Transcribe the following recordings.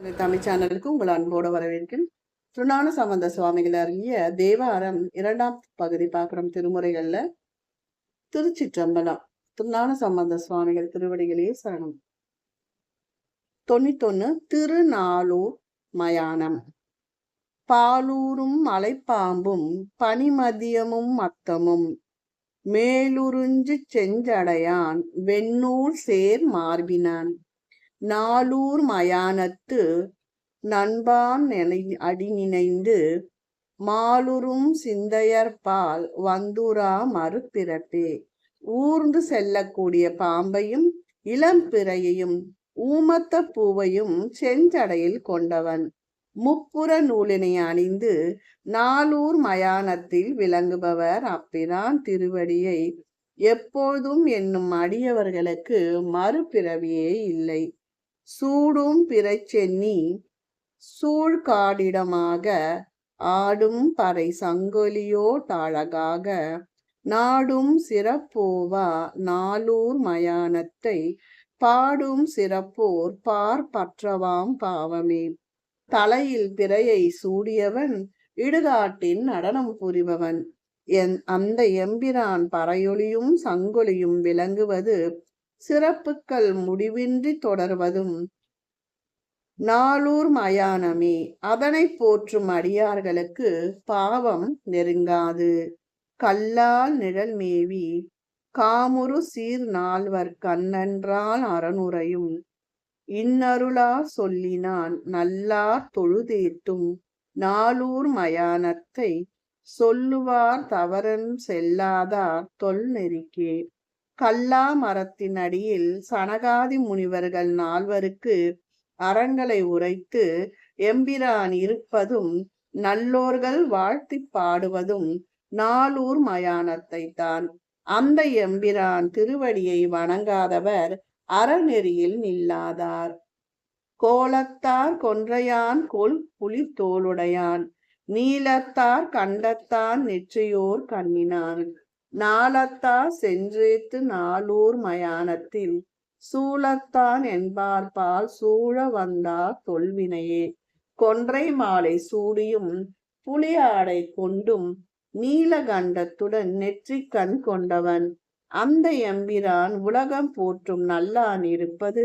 தமிழ் சேனலுக்கு உங்கள் அன்போடு வரவேற்கிறேன். திருநான சம்பந்த சுவாமிகள் அருகிய தேவாரம் இரண்டாம் பகுதி பார்க்குறோம் திருமுறைகள்ல. திருச்சிற்றம்பலம் திருநான சம்பந்த சுவாமிகள் திருவடிகளே சரணம். தொண்ணூத்தொன்னு திருநாளூர் மயானம். பாலூரும் மலைப்பாம்பும் பனிமதியமும் மத்தமும். மேலுறிஞ்சு செஞ்சடையான் வெண்ணூர் சேர் மார்பினான். நாளூர் மயானத்து நண்பான் நினை அடி நினைந்து மாலுறும் சிந்தையர்பால் வந்துரா மறுபிறப்பே. ஊர்ந்து செல்லக்கூடிய பாம்பையும் இளம்பிறையையும் ஊமத்த பூவையும் செஞ்சடையில் கொண்டவன். முப்புற நூலினை அணிந்து நாளூர் மயானத்தில் விளங்குபவர். அப்பிரான் திருவடியை எப்பொழுதும் என்னும் அடியவர்களுக்கு மறுபிறவியே இல்லை. சூடும் பிறச்சென்னி சூழ்காடிடமாக ஆடும் பறை சங்கொலியோ தாழகாக நாடும் சிறப்போவா நாளூர் மயானத்தை பாடும் சிறப்போர் பார் பற்றவாம் பாவமே. தலையில் பிறையை சூடியவன் இடுகாட்டின் நடனம் புரிபவன். என் அந்த எம்பிரான் பறையொலியும் சங்கொலியும் விளங்குவது சிறப்புக்கள் முடிவின்றி தொடர்வதும். நாளூர் மயானமே அதனை போற்றும் அடியார்களுக்கு பாவம் நெருங்காது. கல்லால் நிழல் மேவி காமுரு சீர் நால்வர் கண்ணன்றால் அறனுரையும் இன்னருளா சொல்லினான் நல்லார் தொழுதேத்தும் நாளூர் மயானத்தை சொல்லுவார் தவறன் செல்லாதார் தொல் நெறிக்கே கல்லா மரத்தின் அடியில் சனகாதி முனிவர்கள் நால்வருக்கு அறங்களை உரைத்து எம்பிரான் இருப்பதும் நல்லோர்கள் வாழ்த்தி பாடுவதும் நாளூர் மயானத்தை தான். அந்த எம்பிரான் திருவடியை வணங்காதவர் அறநெறியில் நில்லாதார். கோலத்தார் கொன்றையான் கொல் புலி தோளுடையான். நீலத்தார் கண்டத்தான் நெற்றியோர் கண்ணினான். நாளத்தா சென்றேத்து நாளூர் மயானத்தில் சூழத்தான் என்பார்பால் சூழ வந்தார் தொல்வினையே. கொன்றை மாலை சூடியும் ஆடை கொண்டும் நீலகண்டத்துடன் நெற்றிக்கண் கொண்டவன். அந்த எம்பிரான் உலகம் போற்றும் நல்லான் இருப்பது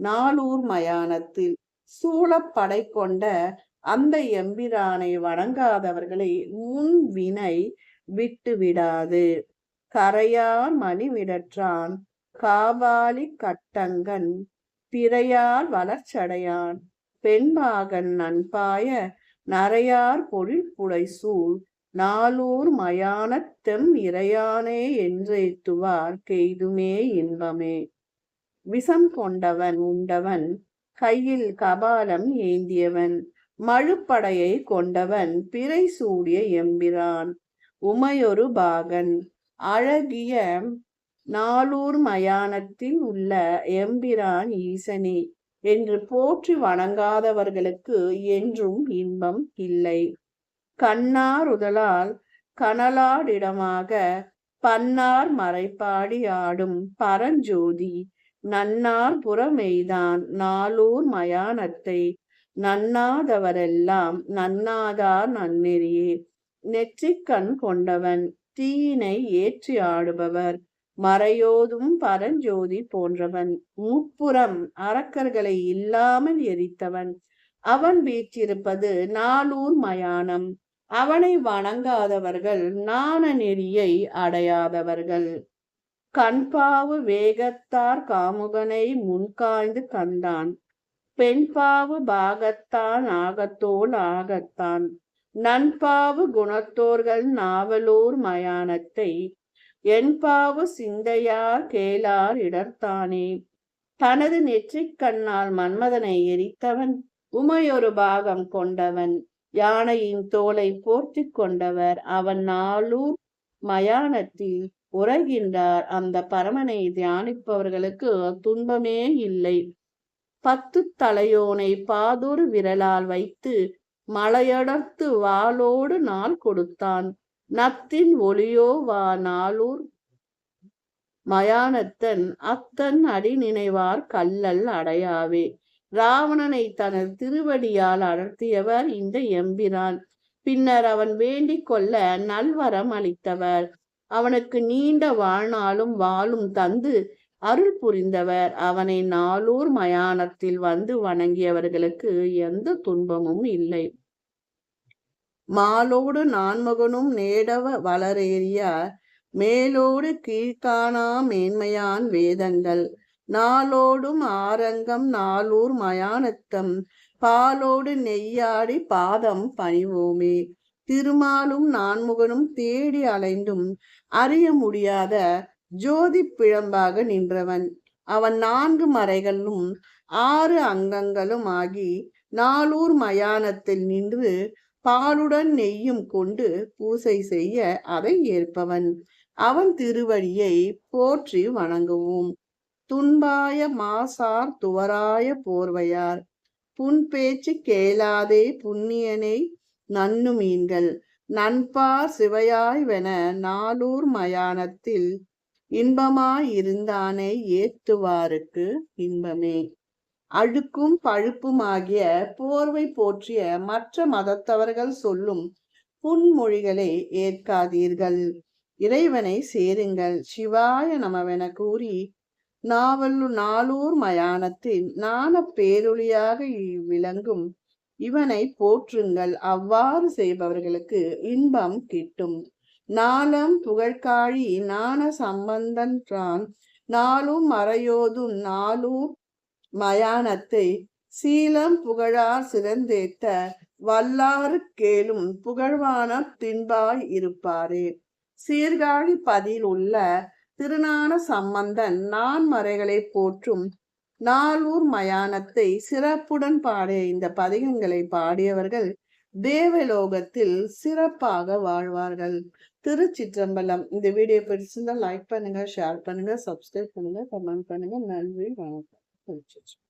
நாளூர் மயானத்தில். சூழப்படை கொண்ட அந்த எம்பிரானை வணங்காதவர்களை முன் வினை விட்டு விடாது. கரையார் மணிவிடற்றான் காவாலி கட்டங்கன் பிறையார் வளர்ச்சடையான். பெண்பாகன் நண்பாய நரையார் பொழில் புடைசூழ். நாளூர் மயானத்தெம் இறையானே என்றேத்துவார் கெய்துமே இன்பமே. விஷம் கொண்டவன் உண்டவன் கையில் கபாலம் ஏந்தியவன். மழுப்படையை கொண்டவன் பிறை சூடிய எம்பிரான். உமையொரு பாகன். அழகிய நாளூர் மயானத்தில் உள்ள எம்பிரான் ஈசனே என்று போற்றி வணங்காதவர்களுக்கு என்றும் இன்பம் இல்லை. கண்ணாருதலால் கனலாடிடமாக பன்னார் மறைப்பாடி ஆடும் பரஞ்சோதி நன்னார் புறமெய்தான் நாளூர் மயானத்தை நன்னாதவரெல்லாம் நன்னாதார் நன்னெறியே. நெற்றிக்கண் கொண்டவன் தீயினை ஏற்றி ஆடுபவர் மறையோதும் பரஞ்சோதி போன்றவன். முப்புறம் அரக்கர்களை இல்லாமல் எரித்தவன். அவன் வீற்றிருப்பது நாளூர் மயானம். அவனை வணங்காதவர்கள் நாண நெறியை அடையாதவர்கள். கண்பாவு வேகத்தார் காமுகனை முன்காய்ந்து கண்டான். பெண்பாவு பாகத்தான் ஆகத்தோல் ஆகத்தான். நண்பாவு குணத்தோர்கள் நாவலூர் மயானத்தை என்பாவு சிந்தையார் கேளார் இடர்த்தானே. தனது நெற்றிக் கண்ணால் மன்மதனை எரித்தவன் உமையொரு பாகம் கொண்டவன் யானையின் தோலை போர்த்தி கொண்டவர் அவன் நாளூர் மயானத்தில் உறைகின்றார். அந்த பரமனை தியானிப்பவர்களுக்கு துன்பமே இல்லை. பத்து தலையோனை பாதொரு விரலால் வைத்து மலையடர்த்து வாளோடு நாள் கொடுத்தான். நத்தின் ஒளியோ வா நாளூர். மயானத்தன் அத்தன் அடி நினைவார் கல்லல் அடையாவே. ராவணனை தனது திருவடியால் அடர்த்தியவர் இந்த எம்பிரான். பின்னர் அவன் வேண்டிக் கொள்ள நல்வரம் அளித்தவர். அவனுக்கு நீண்ட வாழ்நாளும் வாளும் தந்து அருள் புரிந்தவர். அவனை நாளூர் மயானத்தில் வந்து வணங்கியவர்களுக்கு எந்த துன்பமும் இல்லை. மாலோடு நான்மகனும் நேடவ வளரேறிய மேலோடு கீழ்காணா மேன்மையான் வேதங்கள். நாளோடும் ஆரங்கம் நாளூர் மயானத்தம். பாலோடு நெய்யாடி பாதம் பணிவோமே. திருமாலும் நான்முகனும் தேடி அலைந்தும் அறிய முடியாத ஜோதி பிழம்பாக நின்றவன். அவன் நான்கு மறைகளும் ஆறு அங்கங்களும் ஆகி நாளூர் மயானத்தில் நின்று பாலுடன் நெய்யும் கொண்டு பூசை செய்ய அதை ஏற்பவன். அவன் திருவடியை போற்றி வணங்குவோம். துன்பாய மாசார் துவராய போர்வையார். புன் பேச்சு கேளாதே புண்ணியனை நன்னு மீன்கள் நண்பார் சிவையாய்வென நாளூர் மயானத்தில் இன்பமாயிருந்தானே ஏத்துவாருக்கு இன்பமே. அழுக்கும் பழுப்புமாகிய போர்வை போற்றிய மற்ற மதத்தவர்கள் சொல்லும் புன்மொழிகளை ஏற்காதீர்கள். இறைவனை சேருங்கள். சிவாய நமவென கூறி நாவல்லு நாளூர் மயானத்தில் நாண பேரொழியாக விளங்கும் இவனை போற்றுங்கள். அவ்வாறு செய்பவர்களுக்கு இன்பம் கிட்டும். நாளம் புகழ்காழி ஞான சம்பந்தன்றான் நாளும் மறையோதும் நாளூர் மயானத்தை சீலம் புகழார் சிறந்தேத்த வல்லாறு கேளும் புகழ்வான தின்பாய் இருப்பாரே. சீர்காழி பதில் உள்ள திருநான சம்பந்தன் நான் மறைகளை போற்றும் நாளூர் மயானத்தை சிறப்புடன் பாடிய இந்த பதிகங்களை பாடியவர்கள் தேவலோகத்தில் சிறப்பாக வாழ்வார்கள். திருச்சிற்றம்பலம். இந்த வீடியோ பிடிச்சிருந்தா லைக் பண்ணுங்க ஷேர் பண்ணுங்க சப்ஸ்கிரைப் பண்ணுங்க கமெண்ட் பண்ணுங்க. நன்றி வணக்கம். திருச்சிற்றம்பலம்